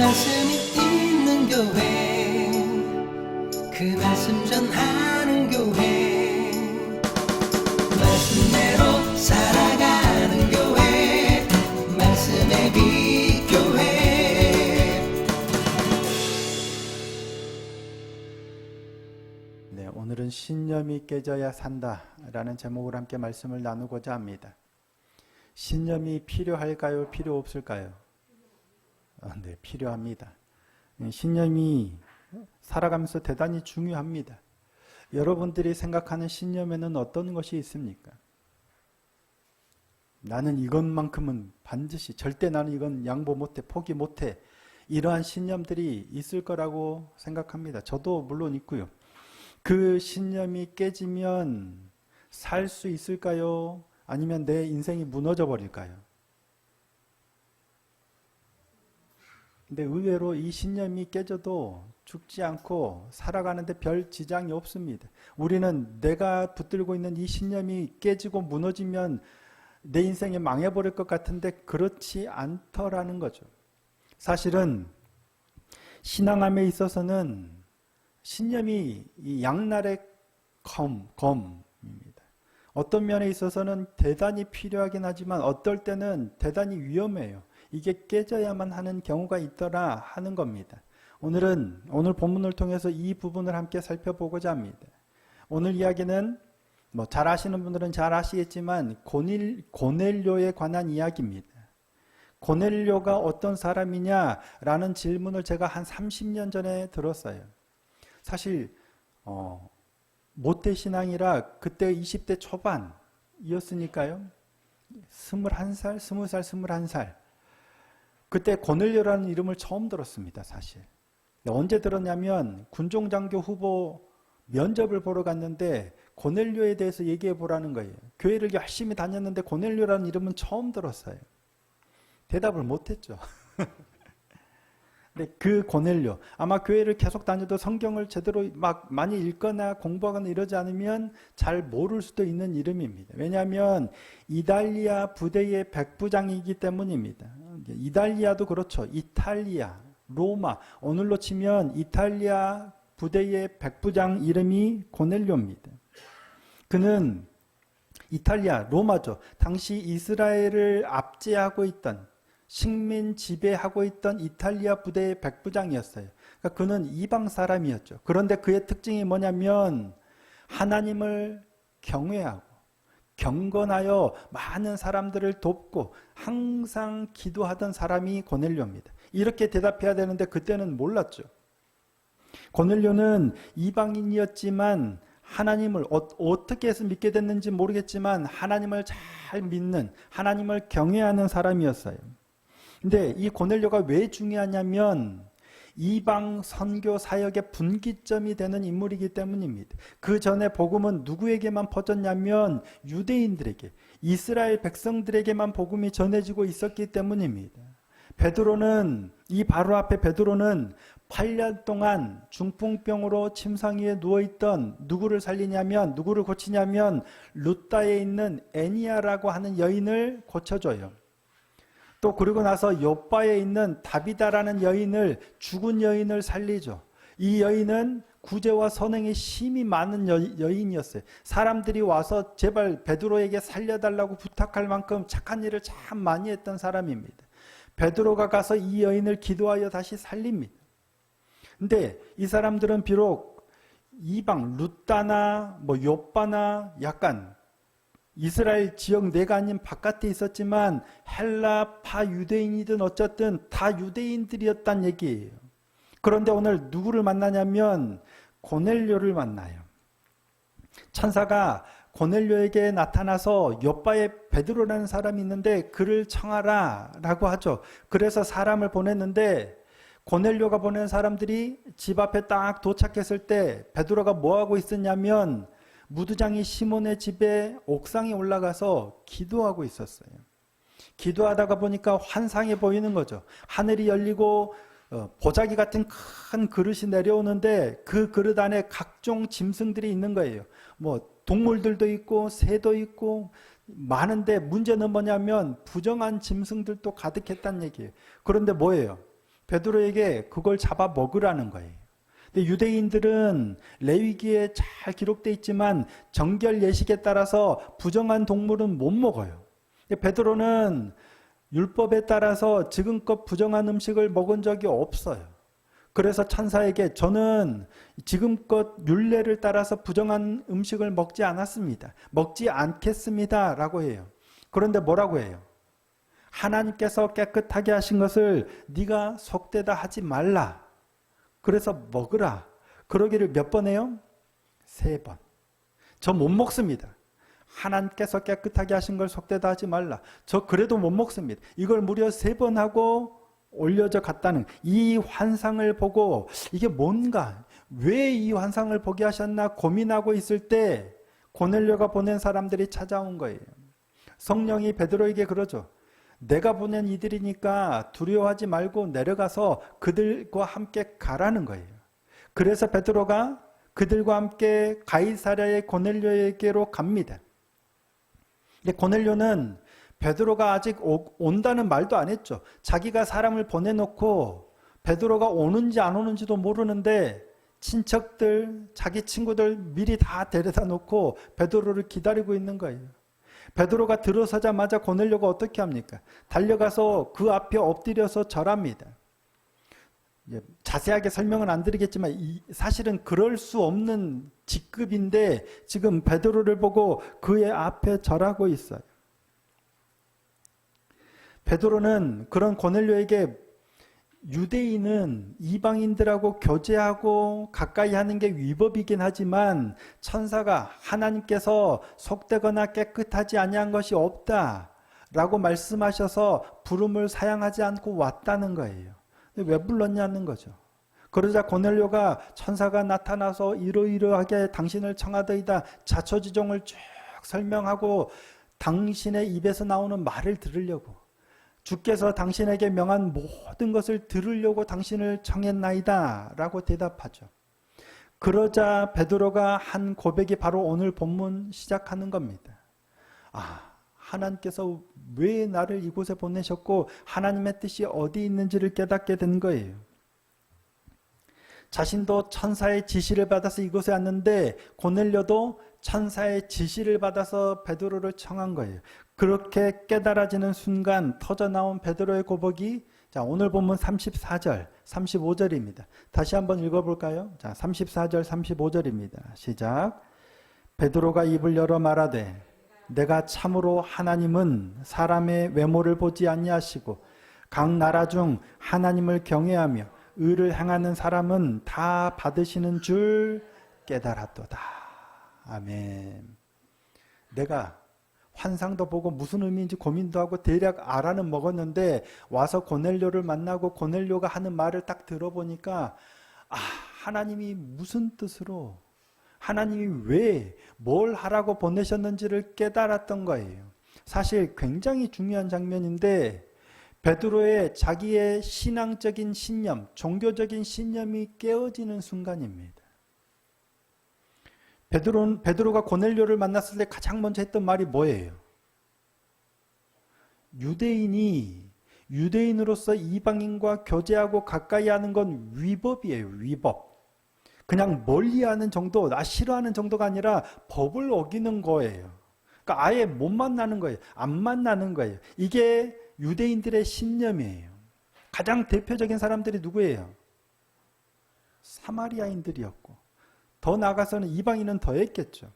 말씀이 있는 교회 그 말씀 전하는 교회 말씀대로 살아가는 교회 말씀의 빛 교회 네, 오늘은 신념이 깨져야 산다라는 제목으로 함께 말씀을 나누고자 합니다. 신념이 필요할까요? 필요 없을까요? 아, 네, 필요합니다. 네, 신념이 살아가면서 대단히 중요합니다. 여러분들이 생각하는 신념에는 어떤 것이 있습니까? 나는 이것만큼은 반드시 절대 나는 이건 양보 못해 포기 못해 이러한 신념들이 있을 거라고 생각합니다. 저도 물론 있고요. 그 신념이 깨지면 살 수 있을까요? 아니면 내 인생이 무너져 버릴까요? 근데 의외로 이 신념이 깨져도 죽지 않고 살아가는데 별 지장이 없습니다. 우리는 내가 붙들고 있는 이 신념이 깨지고 무너지면 내 인생이 망해버릴 것 같은데 그렇지 않더라는 거죠. 사실은 신앙함에 있어서는 신념이 이 양날의 검, 검입니다. 어떤 면에 있어서는 대단히 필요하긴 하지만 어떨 때는 대단히 위험해요. 이게 깨져야만 하는 경우가 있더라 하는 겁니다. 오늘은 오늘 본문을 통해서 이 부분을 함께 살펴보고자 합니다. 오늘 이야기는 뭐 잘 아시는 분들은 잘 아시겠지만 고닐, 고넬료에 관한 이야기입니다. 고넬료가 어떤 사람이냐라는 질문을 제가 한 30년 전에 들었어요. 사실 어, 모태 신앙이라 그때 20대 초반이었으니까요. 21살, 20살, 21살. 그때 고넬료라는 이름을 처음 들었습니다, 사실. 언제 들었냐면 군종장교 후보 면접을 보러 갔는데 고넬료에 대해서 얘기해 보라는 거예요. 교회를 열심히 다녔는데 고넬료라는 이름은 처음 들었어요. 대답을 못 했죠. 근데 그 고넬료 아마 교회를 계속 다녀도 성경을 제대로 막 많이 읽거나 공부하거나 이러지 않으면 잘 모를 수도 있는 이름입니다. 왜냐하면 이달리아 부대의 백부장이기 때문입니다. 이달리아도 그렇죠. 이탈리아, 로마 오늘로 치면 이탈리아 부대의 백부장 이름이 고넬료입니다. 그는 이탈리아, 로마죠. 당시 이스라엘을 압제하고 있던 식민 지배하고 있던 이탈리아 부대의 백부장이었어요. 그러니까 그는 이방 사람이었죠. 그런데 그의 특징이 뭐냐면 하나님을 경외하고 경건하여 많은 사람들을 돕고 항상 기도하던 사람이 고넬료입니다. 이렇게 대답해야 되는데 그때는 몰랐죠. 고넬료는 이방인이었지만 하나님을 어, 떻게 해서 믿게 됐는지 모르겠지만 하나님을 잘 믿는 하나님을 경외하는 사람이었어요. 근데 이 고넬료가 왜 중요하냐면 이방 선교 사역의 분기점이 되는 인물이기 때문입니다. 그 전에 복음은 누구에게만 퍼졌냐면 유대인들에게 이스라엘 백성들에게만 복음이 전해지고 있었기 때문입니다. 베드로는 이 바로 앞에 베드로는 8년 동안 중풍병으로 침상 위에 누워 있던 누구를 살리냐면 누구를 고치냐면 루따에 있는 애니아라고 하는 여인을 고쳐줘요. 또 그리고 나서 요바에 있는 다비다라는 여인을 죽은 여인을 살리죠. 이 여인은 구제와 선행이 심히 많은 여, 여인이었어요. 사람들이 와서 제발 베드로에게 살려달라고 부탁할 만큼 착한 일을 참 많이 했던 사람입니다. 베드로가 가서 이 여인을 기도하여 다시 살립니다. 근데 이 사람들은 비록 이방 루따나 뭐 요바나 약간 이스라엘 지역 내가 아닌 바깥에 있었지만 헬라 파 유대인이든 어쨌든 다 유대인들이었단 얘기예요. 그런데 오늘 누구를 만나냐면 고넬료를 만나요. 천사가 고넬료에게 나타나서 옆바에 베드로라는 사람이 있는데 그를 청하라라고 하죠. 그래서 사람을 보냈는데 고넬료가 보낸 사람들이 집 앞에 딱 도착했을 때 베드로가 뭐 하고 있었냐면 무두장이 시몬의 집에 옥상에 올라가서 기도하고 있었어요. 기도하다가 보니까 환상이 보이는 거죠. 하늘이 열리고 어, 보자기 같은 큰 그릇이 내려오는데 그 그릇 안에 각종 짐승들이 있는 거예요. 뭐 동물들도 있고 새도 있고 많은데 문제는 뭐냐면 부정한 짐승들도 가득했다는 얘기예요. 그런데 뭐예요? 베드로에게 그걸 잡아 먹으라는 거예요. 근데 유대인들은 레위기에 잘 기록돼 있지만 정결 예식에 따라서 부정한 동물은 못 먹어요. 베드로는 율법에 따라서 지금껏 부정한 음식을 먹은 적이 없어요. 그래서 천사에게 저는 지금껏 율례를 따라서 부정한 음식을 먹지 않았습니다. 먹지 않겠습니다. 라고 해요. 그런데 뭐라고 해요? 하나님께서 깨끗하게 하신 것을 네가 속되다 하지 말라. 그래서 먹으라. 그러기를 몇 번 해요? 세 번. 저 못 먹습니다. 하나님께서 깨끗하게 하신 걸 속되다 하지 말라. 저 그래도 못 먹습니다. 이걸 무려 세 번 하고 올려져 갔다는 이 환상을 보고 이게 뭔가 왜 이 환상을 보게 하셨나 고민하고 있을 때 고넬료가 보낸 사람들이 찾아온 거예요. 성령이 베드로에게 그러죠. 내가 보낸 이들이니까 두려워하지 말고 내려가서 그들과 함께 가라는 거예요. 그래서 베드로가 그들과 함께 가이사랴의 고넬료에게로 갑니다. 근데 고넬료는 베드로가 아직 오- 온다는 말도 안 했죠. 자기가 사람을 보내놓고 베드로가 오는지 안 오는지도 모르는데 친척들, 자기 친구들 미리 다 데려다 놓고 베드로를 기다리고 있는 거예요. 베드로가 들어서자마자 고넬료가 어떻게 합니까? 달려가서 그 앞에 엎드려서 절합니다. 예, 자세하게 설명은 안 드리겠지만 이- 사실은 그럴 수 없는 직급인데 지금 베드로를 보고 그의 앞에 절하고 있어요. 베드로는 그런 고넬료에게 유대인은 이방인들하고 교제하고 가까이 하는 게 위법이긴 하지만 천사가 하나님께서 속되거나 깨끗하지 아니한 것이 없다 라고 말씀하셔서 부름을 사양하지 않고 왔다는 거예요. 왜 불렀냐는 거죠. 그러자 고넬료가 천사가 나타나서 이러이러하게 당신을 청하더이다 자초지종을 쭉 설명하고 당신의 입에서 나오는 말을 들으려고 주께서 당신에게 명한 모든 것을 들으려고 당신을 청했나이다 라고 대답하죠. 그러자 베드로가 한 고백이 바로 오늘 본문 시작하는 겁니다. 아, 하나님께서 왜 나를 이곳에 보내셨고 하나님의 뜻이 어디 있는지를 깨닫게 된 거예요. 자신도 천사의 지시를 받아서 이곳에 왔는데 고넬료도 천사의 지시를 받아서 베드로를 청한 거예요. 그렇게 깨달아지는 순간 터져 나온 베드로의 고백이 자, 오늘 본문 34절, 35절입니다. 다시 한번 읽어 볼까요? 자, 34절, 35절입니다. 시작. 베드로가 입을 열어 말하되 내가 참으로 하나님은 사람의 외모를 보지 아니하시고 각 나라 중 하나님을 경외하며 의를 행하는 사람은 다 받으시는 줄 깨달았도다. 아멘. 내가 환상도 보고 무슨 의미인지 고민도 하고 대략 알아는 먹었는데 와서 고넬료를 만나고 고넬료가 하는 말을 딱 들어보니까 아, 하나님이 무슨 뜻으로 하나님이 왜 뭘 하라고 보내셨는지를 깨달았던 거예요. 사실 굉장히 중요한 장면인데 베드로의 자기의 신앙적인 신념, 종교적인 신념이 깨어지는 순간입니다. 베드로, 베드로가 고넬료를 만났을 때 가장 먼저 했던 말이 뭐예요? 유대인이 유대인으로서 이방인과 교제하고 가까이 하는 건 위법이에요, 위법. 그냥 멀리하는 정도, 나 싫어하는 정도가 아니라 법을 어기는 거예요. 그러니까 아예 못 만나는 거예요. 안 만나는 거예요. 이게 유대인들의 신념이에요. 가장 대표적인 사람들이 누구예요? 사마리아인들이었고 더 나아가서는 이방인은 더 했겠죠.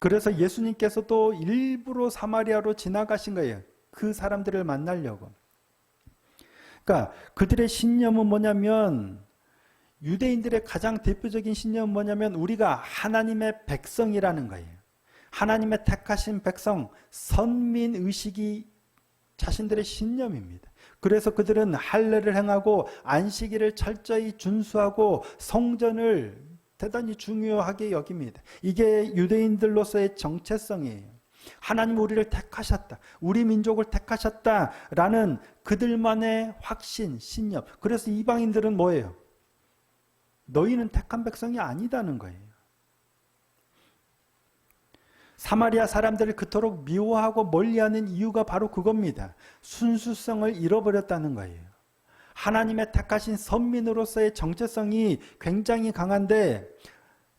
그래서 예수님께서도 일부러 사마리아로 지나가신 거예요. 그 사람들을 만나려고. 그러니까 그들의 신념은 뭐냐면 유대인들의 가장 대표적인 신념은 뭐냐면 우리가 하나님의 백성이라는 거예요. 하나님의 택하신 백성, 선민 의식이 자신들의 신념입니다. 그래서 그들은 할례를 행하고 안식일을 철저히 준수하고 성전을 대단히 중요하게 여깁니다. 이게 유대인들로서의 정체성이에요. 하나님 우리를 택하셨다. 우리 민족을 택하셨다라는 그들만의 확신, 신념. 그래서 이방인들은 뭐예요? 너희는 택한 백성이 아니다는 거예요. 사마리아 사람들을 그토록 미워하고 멀리하는 이유가 바로 그겁니다. 순수성을 잃어버렸다는 거예요. 하나님의 택하신 선민으로서의 정체성이 굉장히 강한데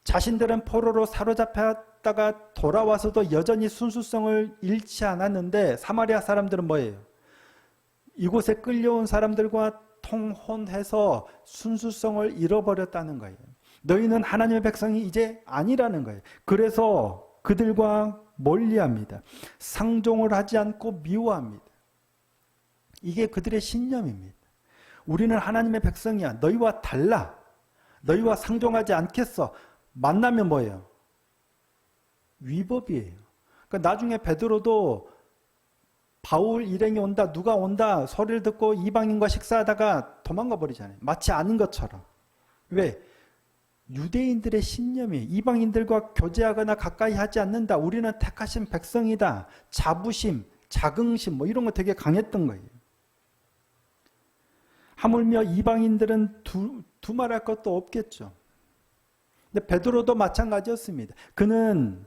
자신들은 포로로 사로잡혔다가 돌아와서도 여전히 순수성을 잃지 않았는데 사마리아 사람들은 뭐예요? 이곳에 끌려온 사람들과 통혼해서 순수성을 잃어버렸다는 거예요. 너희는 하나님의 백성이 이제 아니라는 거예요. 그래서 그들과 멀리합니다. 상종을 하지 않고 미워합니다. 이게 그들의 신념입니다. 우리는 하나님의 백성이야. 너희와 달라. 너희와 상종하지 않겠어. 만나면 뭐예요? 위법이에요. 그러니까 나중에 베드로도 바울 일행이 온다, 누가 온다 소리를 듣고 이방인과 식사하다가 도망가 버리잖아요. 마치 아닌 것처럼. 왜? 유대인들의 신념이 이방인들과 교제하거나 가까이 하지 않는다. 우리는 택하신 백성이다. 자부심, 자긍심 뭐 이런 거 되게 강했던 거예요. 하물며 이방인들은 두, 두말할 것도 없겠죠. 근데 베드로도 마찬가지였습니다. 그는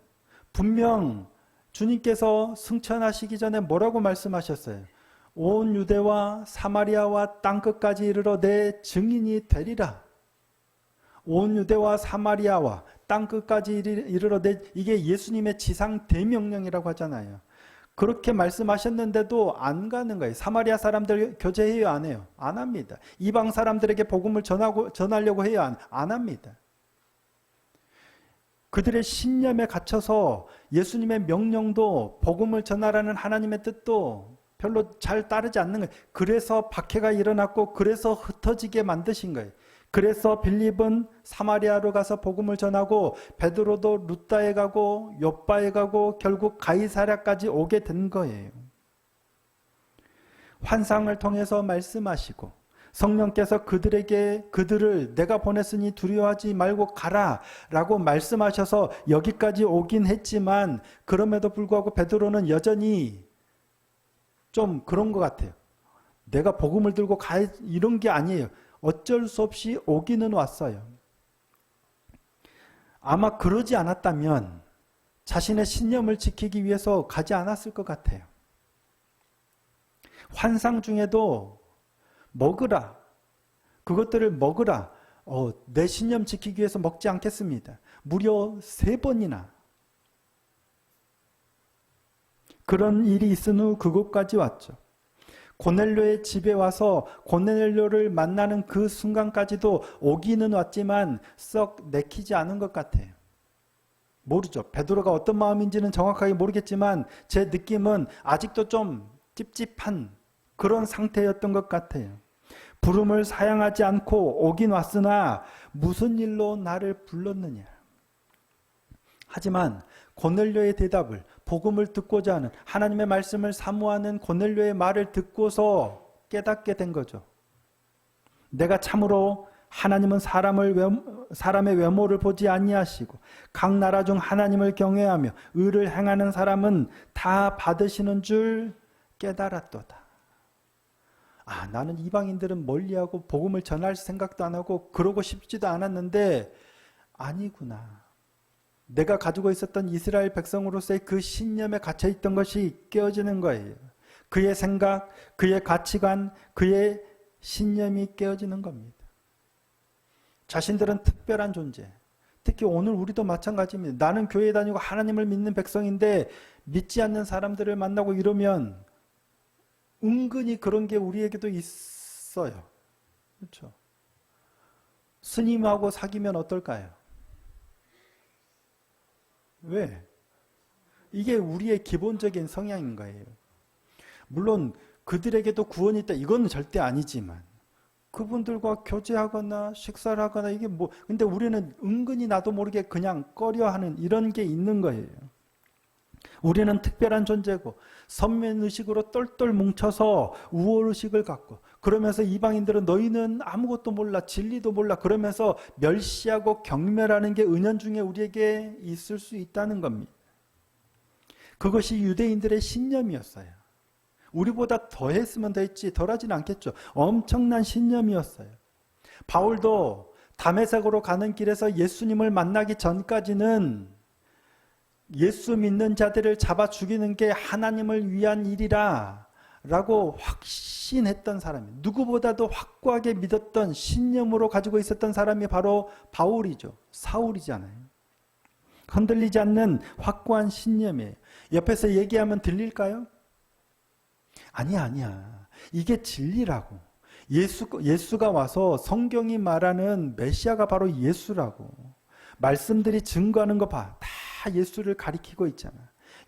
분명 주님께서 승천하시기 전에 뭐라고 말씀하셨어요? 온 유대와 사마리아와 땅끝까지 이르러 내 증인이 되리라. 온 유대와 사마리아와 땅끝까지 이르러 내 이게 예수님의 지상 대명령이라고 하잖아요. 그렇게 말씀하셨는데도 안 가는 거예요. 사마리아 사람들 교제해요, 안 해요? 안 합니다. 이방 사람들에게 복음을 전하고 전하려고 해요, 안, 안 합니다. 그들의 신념에 갇혀서 예수님의 명령도 복음을 전하라는 하나님의 뜻도 별로 잘 따르지 않는 거예요. 그래서 박해가 일어났고 그래서 흩어지게 만드신 거예요. 그래서 빌립은 사마리아로 가서 복음을 전하고 베드로도 루다에 가고 요바에 가고 결국 가이사랴까지 오게 된 거예요. 환상을 통해서 말씀하시고 성령께서 그들에게 그들을 내가 보냈으니 두려워하지 말고 가라 라고 말씀하셔서 여기까지 오긴 했지만 그럼에도 불구하고 베드로는 여전히 좀 그런 것 같아요. 내가 복음을 들고 가 이런 게 아니에요. 어쩔 수 없이 오기는 왔어요. 아마 그러지 않았다면 자신의 신념을 지키기 위해서 가지 않았을 것 같아요. 환상 중에도 먹으라. 그것들을 먹으라. 어, 내 신념 지키기 위해서 먹지 않겠습니다. 무려 세 번이나. 그런 일이 있은 후 그곳까지 왔죠. 고넬료의 집에 와서 고넬료를 만나는 그 순간까지도 오기는 왔지만 썩 내키지 않은 것 같아요. 모르죠. 베드로가 어떤 마음인지는 정확하게 모르겠지만 제 느낌은 아직도 좀 찝찝한 그런 상태였던 것 같아요. 부름을 사양하지 않고 오긴 왔으나 무슨 일로 나를 불렀느냐. 하지만 고넬료의 대답을 복음을 듣고자 하는 하나님의 말씀을 사모하는 고넬료의 말을 듣고서 깨닫게 된 거죠. 내가 참으로 하나님은 사람을 외모, 사람의 외모를 보지 아니하시고 각 나라 중 하나님을 경외하며 의를 행하는 사람은 다 받으시는 줄 깨달았도다. 아, 나는 이방인들은 멀리하고 복음을 전할 생각도 안 하고 그러고 싶지도 않았는데 아니구나. 내가 가지고 있었던 이스라엘 백성으로서의 그 신념에 갇혀 있던 것이 깨어지는 거예요. 그의 생각, 그의 가치관, 그의 신념이 깨어지는 겁니다. 자신들은 특별한 존재. 특히 오늘 우리도 마찬가지입니다. 나는 교회 다니고 하나님을 믿는 백성인데 믿지 않는 사람들을 만나고 이러면 은근히 그런 게 우리에게도 있어요. 그렇죠? 스님하고 사귀면 어떨까요? 왜? 이게 우리의 기본적인 성향인 거예요. 물론 그들에게도 구원이 있다. 이거는 절대 아니지만 그분들과 교제하거나 식사를 하거나 이게 뭐 근데 우리는 은근히 나도 모르게 그냥 꺼려하는 이런 게 있는 거예요. 우리는 특별한 존재고 선면 의식으로 똘똘 뭉쳐서 우월 의식을 갖고 그러면서 이방인들은 너희는 아무것도 몰라 진리도 몰라 그러면서 멸시하고 경멸하는 게 은연중에 우리에게 있을 수 있다는 겁니다. 그것이 유대인들의 신념이었어요. 우리보다 더 했으면 더 했지 덜하지는 않겠죠. 엄청난 신념이었어요. 바울도 담에색으로 가는 길에서 예수님을 만나기 전까지는 예수 믿는 자들을 잡아 죽이는 게 하나님을 위한 일이라 라고 확신했던 사람이 누구보다도 확고하게 믿었던 신념으로 가지고 있었던 사람이 바로 바울이죠. 사울이잖아요. 흔들리지 않는 확고한 신념이에요. 옆에서 얘기하면 들릴까요? 아니야, 아니야. 이게 진리라고. 예수, 예수가 와서 성경이 말하는 메시아가 바로 예수라고. 말씀들이 증거하는 거 봐. 다 예수를 가리키고 있잖아.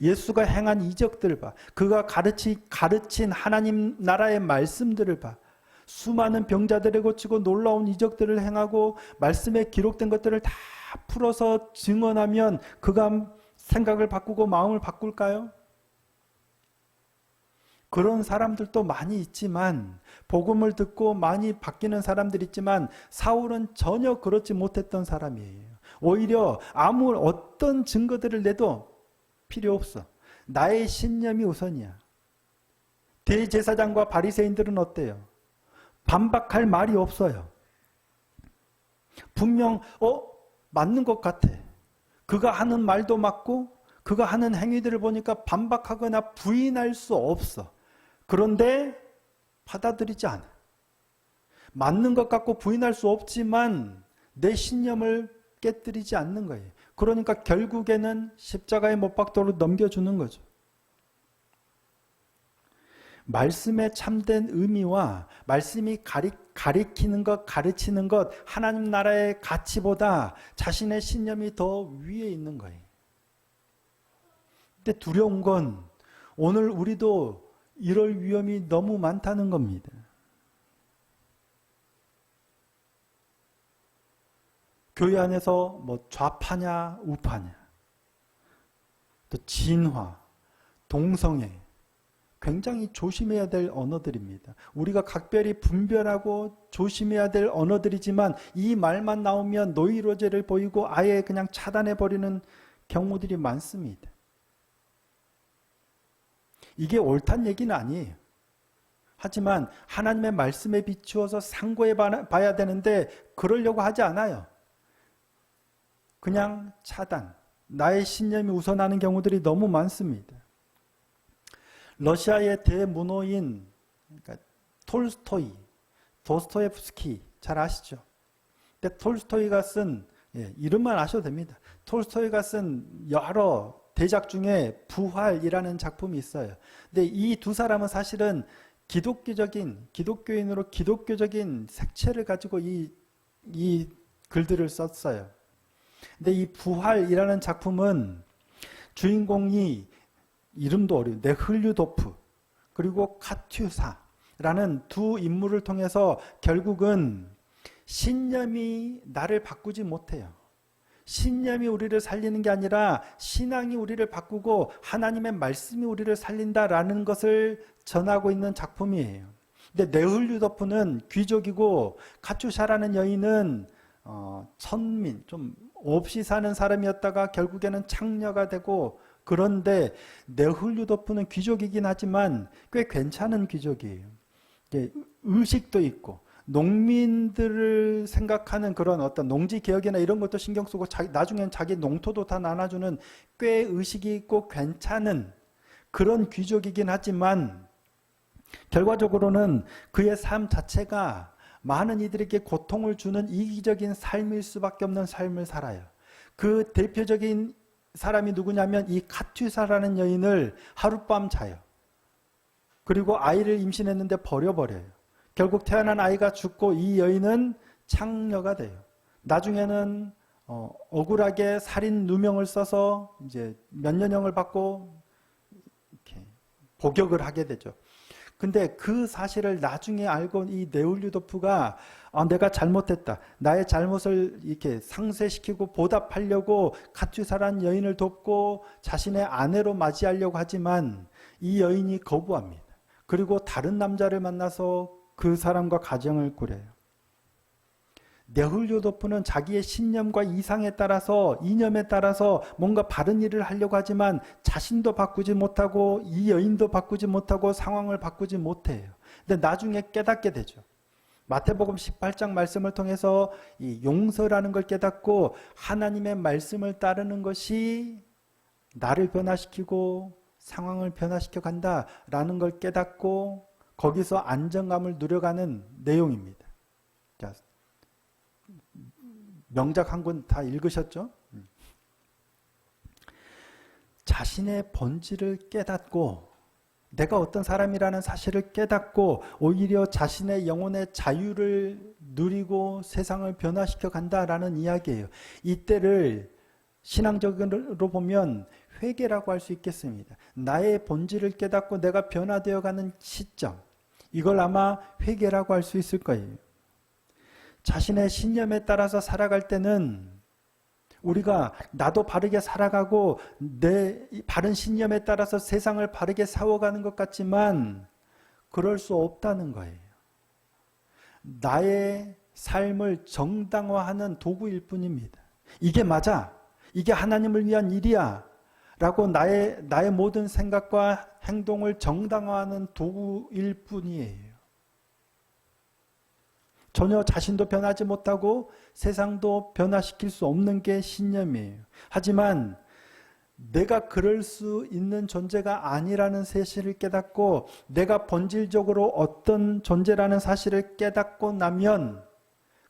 예수가 행한 이적들 봐. 그가 가르치, 가르친 하나님 나라의 말씀들을 봐. 수많은 병자들을 고치고 놀라운 이적들을 행하고 말씀에 기록된 것들을 다 풀어서 증언하면 그가 생각을 바꾸고 마음을 바꿀까요? 그런 사람들도 많이 있지만 복음을 듣고 많이 바뀌는 사람들 있지만 사울은 전혀 그렇지 못했던 사람이에요. 오히려 아무 어떤 증거들을 내도 필요 없어. 나의 신념이 우선이야. 대제사장과 바리새인들은 어때요? 반박할 말이 없어요. 분명 어 맞는 것 같아. 그가 하는 말도 맞고 그가 하는 행위들을 보니까 반박하거나 부인할 수 없어. 그런데 받아들이지 않아. 맞는 것 같고 부인할 수 없지만 내 신념을 깨뜨리지 않는 거예요. 그러니까 결국에는 십자가의 못 박도로 넘겨주는 거죠. 말씀의 참된 의미와 말씀이 가리, 가리키는 것, 가르치는 것, 하나님 나라의 가치보다 자신의 신념이 더 위에 있는 거예요. 근데 두려운 건 오늘 우리도 이럴 위험이 너무 많다는 겁니다. 교회 안에서 뭐 좌파냐 우파냐 또 진화 동성애 굉장히 조심해야 될 언어들입니다. 우리가 각별히 분별하고 조심해야 될 언어들이지만 이 말만 나오면 노이로제를 보이고 아예 그냥 차단해 버리는 경우들이 많습니다. 이게 옳단 얘기는 아니에요. 하지만 하나님의 말씀에 비추어서 상고해 봐야 되는데 그러려고 하지 않아요. 그냥 차단. 나의 신념이 우선하는 경우들이 너무 많습니다. 러시아의 대문호인 그러니까 톨스토이, 도스토옙스키 잘 아시죠? 근데 톨스토이가 쓴 예, 이름만 아셔도 됩니다. 톨스토이가 쓴 여러 대작 중에 부활이라는 작품이 있어요. 근데 이 두 사람은 사실은 기독교적인 기독교인으로 기독교적인 색채를 가지고 이, 이 글들을 썼어요. 근데 이 부활이라는 작품은 주인공이 이름도 어려운 네흘류도프 그리고 카튜사라는 두 인물을 통해서 결국은 신념이 나를 바꾸지 못해요. 신념이 우리를 살리는 게 아니라 신앙이 우리를 바꾸고 하나님의 말씀이 우리를 살린다라는 것을 전하고 있는 작품이에요. 근데 네흘류도프는 귀족이고 카투샤라는 여인은 어, 천민 좀 없이 사는 사람이었다가 결국에는 창녀가 되고 그런데 네훌류도프는 귀족이긴 하지만 꽤 괜찮은 귀족이에요. 의식도 있고 농민들을 생각하는 그런 어떤 농지 개혁이나 이런 것도 신경 쓰고 자기, 나중엔 자기 농토도 다 나눠주는 꽤 의식이 있고 괜찮은 그런 귀족이긴 하지만 결과적으로는 그의 삶 자체가 많은 이들에게 고통을 주는 이기적인 삶일 수밖에 없는 삶을 살아요. 그 대표적인 사람이 누구냐면 이 카투사라는 여인을 하룻밤 자요. 그리고 아이를 임신했는데 버려버려요. 결국 태어난 아이가 죽고 이 여인은 창녀가 돼요. 나중에는 어, 억울하게 살인 누명을 써서 이제 몇 년형을 받고 복역을 하게 되죠. 근데 그 사실을 나중에 알고 이 네울류도프가 아, 내가 잘못했다. 나의 잘못을 이렇게 상쇄시키고 보답하려고 카투사란 여인을 돕고 자신의 아내로 맞이하려고 하지만 이 여인이 거부합니다. 그리고 다른 남자를 만나서 그 사람과 가정을 꾸려요. 네훌료도프는 자기의 신념과 이상에 따라서 이념에 따라서 뭔가 바른 일을 하려고 하지만 자신도 바꾸지 못하고 이 여인도 바꾸지 못하고 상황을 바꾸지 못해요. 근데 나중에 깨닫게 되죠. 마태복음 18장 말씀을 통해서 이 용서라는 걸 깨닫고 하나님의 말씀을 따르는 것이 나를 변화시키고 상황을 변화시켜 간다라는 걸 깨닫고 거기서 안정감을 누려가는 내용입니다. 자, 명작 한 권 다 읽으셨죠? 음. 자신의 본질을 깨닫고 내가 어떤 사람이라는 사실을 깨닫고 오히려 자신의 영혼의 자유를 누리고 세상을 변화시켜 간다라는 이야기예요. 이때를 신앙적으로 보면 회개라고 할 수 있겠습니다. 나의 본질을 깨닫고 내가 변화되어 가는 시점. 이걸 아마 회개라고 할 수 있을 거예요. 자신의 신념에 따라서 살아갈 때는 우리가 나도 바르게 살아가고 내 바른 신념에 따라서 세상을 바르게 사워가는 것 같지만 그럴 수 없다는 거예요. 나의 삶을 정당화하는 도구일 뿐입니다. 이게 맞아. 이게 하나님을 위한 일이야. 라고 나의, 나의 모든 생각과 행동을 정당화하는 도구일 뿐이에요. 전혀 자신도 변하지 못하고 세상도 변화시킬 수 없는 게 신념이에요. 하지만 내가 그럴 수 있는 존재가 아니라는 사실을 깨닫고 내가 본질적으로 어떤 존재라는 사실을 깨닫고 나면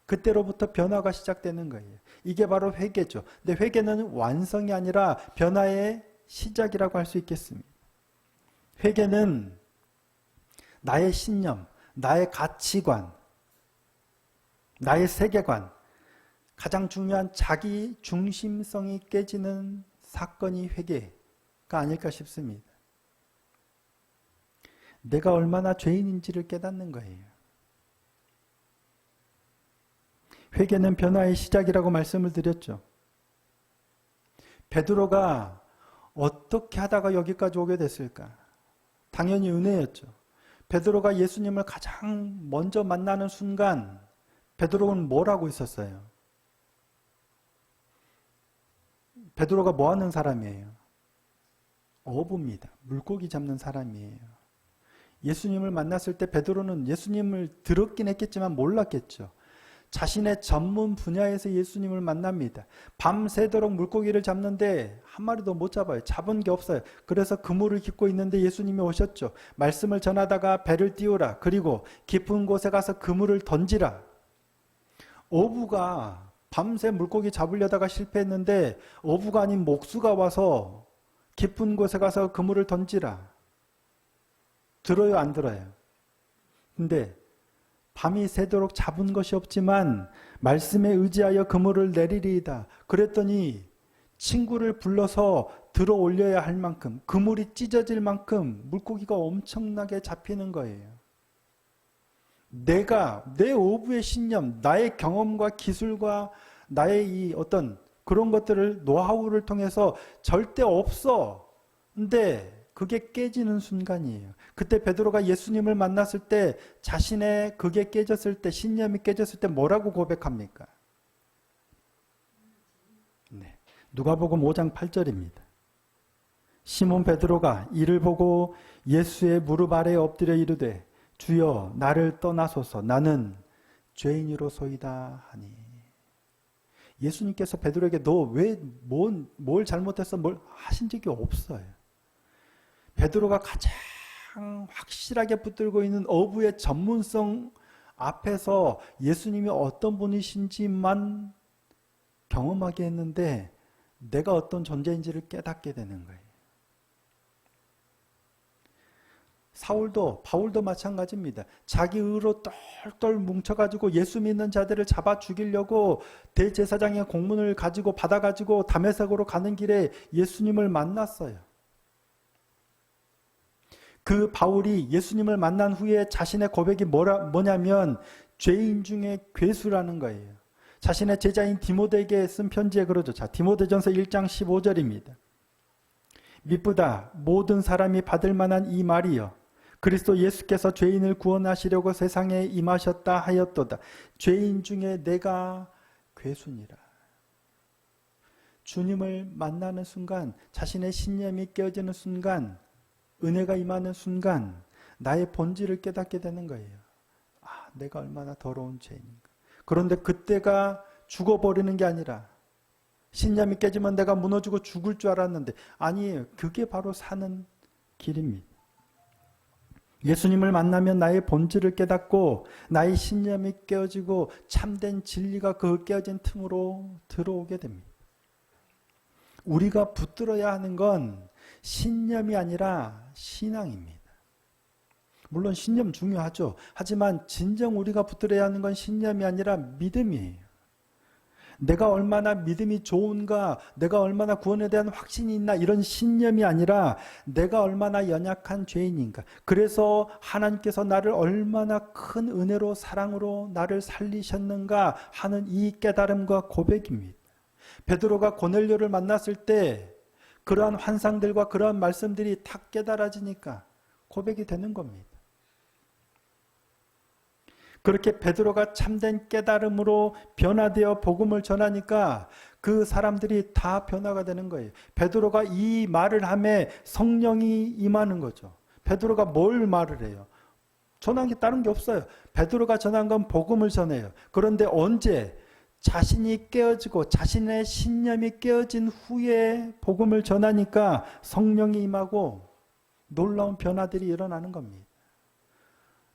그때로부터 변화가 시작되는 거예요. 이게 바로 회개죠. 근데 회개는 완성이 아니라 변화의 시작이라고 할 수 있겠습니다. 회개는 나의 신념, 나의 가치관, 나의 세계관, 가장 중요한 자기 중심성이 깨지는 사건이 회개가 아닐까 싶습니다. 내가 얼마나 죄인인지를 깨닫는 거예요. 회개는 변화의 시작이라고 말씀을 드렸죠. 베드로가 어떻게 하다가 여기까지 오게 됐을까? 당연히 은혜였죠. 베드로가 예수님을 가장 먼저 만나는 순간 베드로는 뭘 하고 있었어요? 베드로가 뭐 하는 사람이에요? 어부입니다. 물고기 잡는 사람이에요. 예수님을 만났을 때 베드로는 예수님을 들었긴 했겠지만 몰랐겠죠. 자신의 전문 분야에서 예수님을 만납니다. 밤새도록 물고기를 잡는데 한 마리도 못 잡아요. 잡은 게 없어요. 그래서 그물을 깃고 있는데 예수님이 오셨죠. 말씀을 전하다가 배를 띄우라. 그리고 깊은 곳에 가서 그물을 던지라. 어부가 밤새 물고기 잡으려다가 실패했는데 어부가 아닌 목수가 와서 깊은 곳에 가서 그물을 던지라. 들어요, 안 들어요? 근데 밤이 새도록 잡은 것이 없지만 말씀에 의지하여 그물을 내리리이다. 그랬더니 친구를 불러서 들어 올려야 할 만큼 그물이 찢어질 만큼 물고기가 엄청나게 잡히는 거예요. 내가 내 오부의 신념, 나의 경험과 기술과 나의 이 어떤 그런 것들을 노하우를 통해서 절대 없어. 근데 그게 깨지는 순간이에요. 그때 베드로가 예수님을 만났을 때 자신의 그게 깨졌을 때 신념이 깨졌을 때 뭐라고 고백합니까? 네. 누가복음 5장 8절입니다. 시몬 베드로가 이를 보고 예수의 무릎 아래에 엎드려 이르되 주여 나를 떠나소서 나는 죄인으로소이다 하니 예수님께서 베드로에게 너 왜 뭘 잘못했어 뭘 하신 적이 없어요. 베드로가 가장 확실하게 붙들고 있는 어부의 전문성 앞에서 예수님이 어떤 분이신지만 경험하게 했는데 내가 어떤 존재인지를 깨닫게 되는 거예요. 사울도 바울도 마찬가지입니다. 자기 의로 똘똘 뭉쳐가지고 예수 믿는 자들을 잡아 죽이려고 대제사장의 공문을 가지고 받아가지고 담에색으로 가는 길에 예수님을 만났어요. 그 바울이 예수님을 만난 후에 자신의 고백이 뭐라, 뭐냐면 죄인 중에 괴수라는 거예요. 자신의 제자인 디모데에게 쓴 편지에 그러죠. 자, 디모데전서 1장 15절입니다. 미쁘다 모든 사람이 받을 만한 이 말이여 그리스도 예수께서 죄인을 구원하시려고 세상에 임하셨다 하였도다. 죄인 중에 내가 괴수니라. 주님을 만나는 순간, 자신의 신념이 깨어지는 순간, 은혜가 임하는 순간, 나의 본질을 깨닫게 되는 거예요. 아, 내가 얼마나 더러운 죄인인가. 그런데 그때가 죽어버리는 게 아니라, 신념이 깨지면 내가 무너지고 죽을 줄 알았는데, 아니에요. 그게 바로 사는 길입니다. 예수님을 만나면 나의 본질을 깨닫고 나의 신념이 깨어지고 참된 진리가 그 깨어진 틈으로 들어오게 됩니다. 우리가 붙들어야 하는 건 신념이 아니라 신앙입니다. 물론 신념 중요하죠. 하지만 진정 우리가 붙들어야 하는 건 신념이 아니라 믿음이에요. 내가 얼마나 믿음이 좋은가, 내가 얼마나 구원에 대한 확신이 있나 이런 신념이 아니라 내가 얼마나 연약한 죄인인가. 그래서 하나님께서 나를 얼마나 큰 은혜로 사랑으로 나를 살리셨는가 하는 이 깨달음과 고백입니다. 베드로가 고넬료를 만났을 때 그러한 환상들과 그러한 말씀들이 탁 깨달아지니까 고백이 되는 겁니다. 그렇게 베드로가 참된 깨달음으로 변화되어 복음을 전하니까 그 사람들이 다 변화가 되는 거예요. 베드로가 이 말을 함에 성령이 임하는 거죠. 베드로가 뭘 말을 해요? 전한 게 다른 게 없어요. 베드로가 전한 건 복음을 전해요. 그런데 언제 자신이 깨어지고 자신의 신념이 깨어진 후에 복음을 전하니까 성령이 임하고 놀라운 변화들이 일어나는 겁니다.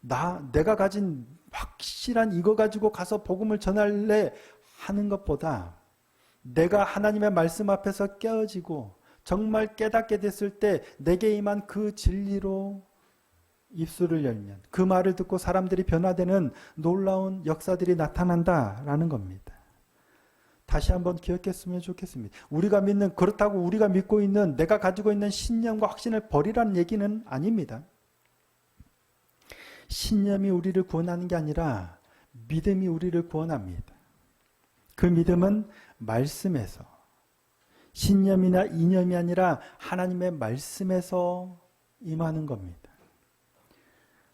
나 내가 가진 확실한 이거 가지고 가서 복음을 전할래 하는 것보다 내가 하나님의 말씀 앞에서 깨어지고 정말 깨닫게 됐을 때 내게 임한 그 진리로 입술을 열면 그 말을 듣고 사람들이 변화되는 놀라운 역사들이 나타난다라는 겁니다. 다시 한번 기억했으면 좋겠습니다. 우리가 믿는 그렇다고 우리가 믿고 있는 내가 가지고 있는 신념과 확신을 버리라는 얘기는 아닙니다. 신념이 우리를 구원하는 게 아니라 믿음이 우리를 구원합니다. 그 믿음은 말씀에서 신념이나 이념이 아니라 하나님의 말씀에서 임하는 겁니다.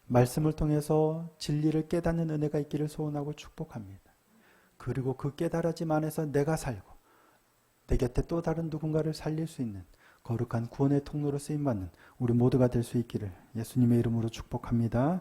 말씀을 통해서 진리를 깨닫는 은혜가 있기를 소원하고 축복합니다. 그리고 그 깨달아짐 안에서 내가 살고 내 곁에 또 다른 누군가를 살릴 수 있는 거룩한 구원의 통로로 쓰임받는 우리 모두가 될 수 있기를 예수님의 이름으로 축복합니다.